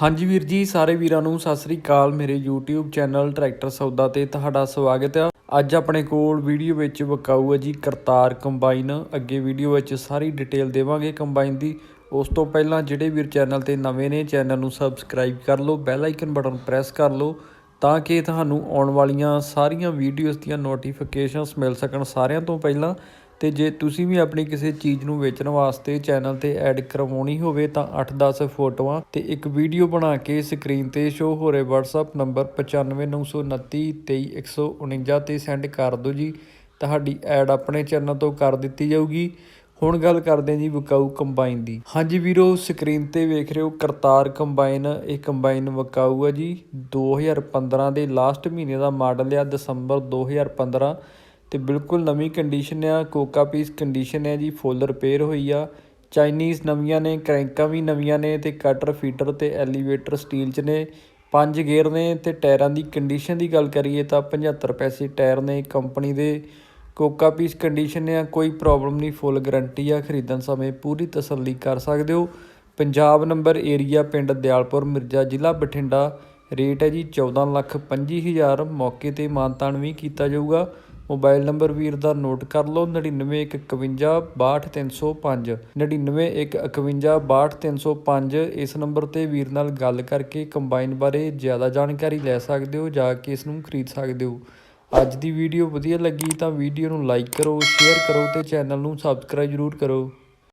ਹਾਂਜੀ ਵੀਰ ਜੀ, ਸਾਰੇ ਵੀਰਾਂ ਨੂੰ ਸਤਿ ਸ੍ਰੀ ਅਕਾਲ। ਮੇਰੇ YouTube ਚੈਨਲ ਟਰੈਕਟਰ ਸੌਦਾ ਤੇ ਤੁਹਾਡਾ ਸਵਾਗਤ ਆ ਅੱਜ ਆਪਣੇ ਕੋਲ ਵੀਡੀਓ ਵਿੱਚ ਵਿਕਾਊ ਹੈ ਜੀ ਕਰਤਾਰ ਕੰਬਾਈਨ। ਅੱਗੇ ਵੀਡੀਓ ਵਿੱਚ ਸਾਰੀ ਡਿਟੇਲ ਦੇਵਾਂਗੇ ਕੰਬਾਈਨ ਦੀ। ਉਸ ਤੋਂ ਪਹਿਲਾਂ ਜਿਹੜੇ ਵੀਰ ਚੈਨਲ ਤੇ ਨਵੇਂ ਨੇ, ਚੈਨਲ ਨੂੰ ਸਬਸਕ੍ਰਾਈਬ ਕਰ ਲਓ, ਬੈਲ ਆਈਕਨ ਬਟਨ ਪ੍ਰੈਸ ਕਰ ਲਓ, ਤਾਂ ਕਿ ਤੁਹਾਨੂੰ ਆਉਣ ਵਾਲੀਆਂ ਸਾਰੀਆਂ ਵੀਡੀਓਜ਼ ਦੀਆਂ ਨੋਟੀਫਿਕੇਸ਼ਨਸ ਮਿਲ ਸਕਣ ਸਾਰਿਆਂ ਤੋਂ ਪਹਿਲਾਂ। ਤੇ ਜੇ ਤੁਸੀਂ ਵੀ ਆਪਣੀ ਕਿਸੇ ਚੀਜ਼ ਨੂੰ ਵੇਚਣ ਵਾਸਤੇ ਚੈਨਲ ਤੇ ਐਡ ਕਰਵਾਉਣੀ ਹੋਵੇ ਤਾਂ 8-10 ਫੋਟੋਆਂ ਤੇ ਇੱਕ ਵੀਡੀਓ ਬਣਾ ਕੇ ਸਕਰੀਨ ਤੇ ਸ਼ੋ ਹੋ ਰਹੇ WhatsApp ਨੰਬਰ 9592932149 ਤੇ ਸੈਂਡ ਕਰ ਦਿਓ ਜੀ। ਤੁਹਾਡੀ ਐਡ ਆਪਣੇ ਚੈਨਲ ਤੋਂ ਕਰ ਦਿੱਤੀ ਜਾਊਗੀ। ਹੁਣ ਗੱਲ ਕਰਦੇ ਹਾਂ ਜੀ ਵਕਾਊ ਕੰਬਾਈਨ ਦੀ। ਹਾਂਜੀ ਵੀਰੋ, ਸਕਰੀਨ ਤੇ ਵੇਖ ਰਹੇ ਹੋ ਕਰਤਾਰ ਕੰਬਾਈਨ। ਇਹ ਕੰਬਾਈਨ ਵਕਾਊ ਹੈ ਜੀ। 2015 ਦੇ ਲਾਸਟ ਮਹੀਨੇ ਦਾ ਮਾਡਲ ਆ, ਦਸੰਬਰ 2015 ਤੇ ਬਿਲਕੁਲ ਨਵੀਂ ਕੰਡੀਸ਼ਨ ਆ, ਕੋਕਾ ਪੀਸ ਕੰਡੀਸ਼ਨ ਆ ਜੀ ਫੁੱਲ ਰਿਪੇਅਰ ਹੋਈ ਆ। ਚਾਈਨੀਜ਼ ਨਵੀਆਂ ਨੇ, ਕ੍ਰੈਂਕਾਂ ਵੀ ਨਵੀਆਂ ਨੇ ਤੇ ਕਟਰ ਫੀਟਰ ਤੇ ਐਲੀਵੇਟਰ ਸਟੀਲ ਚ ਨੇ। ਪੰਜ ਗੇਅਰ ਨੇ ਤੇ ਟਾਇਰਾਂ ਦੀ ਕੰਡੀਸ਼ਨ ਦੀ ਗੱਲ ਕਰੀਏ ਤਾਂ 75 ਪੈਸੇ ਟਾਇਰ ਨੇ ਕੰਪਨੀ ਦੇ। ਕੋਕਾ ਪੀਸ ਕੰਡੀਸ਼ਨ ਆ, ਕੋਈ ਪ੍ਰੋਬਲਮ ਨਹੀਂ ਫੁੱਲ ਗਾਰੰਟੀ ਆ, ਖਰੀਦਣ ਸਮੇਂ ਪੂਰੀ ਤਸੱਲੀ ਕਰ ਸਕਦੇ ਹੋ। ਪੰਜਾਬ ਨੰਬਰ ਏਰੀਆ ਪਿੰਡ ਦਿਆਲਪੁਰ, ਮਿਰਜ਼ਾ ਜ਼ਿਲ੍ਹਾ ਬਠਿੰਡਾ। ਰੇਟ ਹੈ ਜੀ 14 ਲੱਖ 25000 ਮੌਕੇ ਤੇ ਮਾਨਤਾਨ ਵੀ ਕੀਤਾ ਜਾਊਗਾ। ਮੋਬਾਈਲ ਨੰਬਰ ਵੀਰ ਦਾ ਨੋਟ ਕਰ ਲਓ 9915562305 9915562305 ਇਸ ਨੰਬਰ ਤੇ ਵੀਰ ਨਾਲ ਗੱਲ ਕਰਕੇ ਕੰਬਾਈਨ ਬਾਰੇ ਜ਼ਿਆਦਾ ਜਾਣਕਾਰੀ ਲੈ ਸਕਦੇ ਹੋ, ਜਾ ਕੇ ਇਸ ਨੂੰ ਖਰੀਦ ਸਕਦੇ ਹੋ। ਅੱਜ ਦੀ ਵੀਡੀਓ ਵਧੀਆ ਲੱਗੀ ਤਾਂ ਵੀਡੀਓ ਨੂੰ ਲਾਈਕ ਕਰੋ, ਸ਼ੇਅਰ ਕਰੋ ਤੇ ਚੈਨਲ ਨੂੰ ਸਬਸਕ੍ਰਾਈਬ ਜ਼ਰੂਰ ਕਰੋ।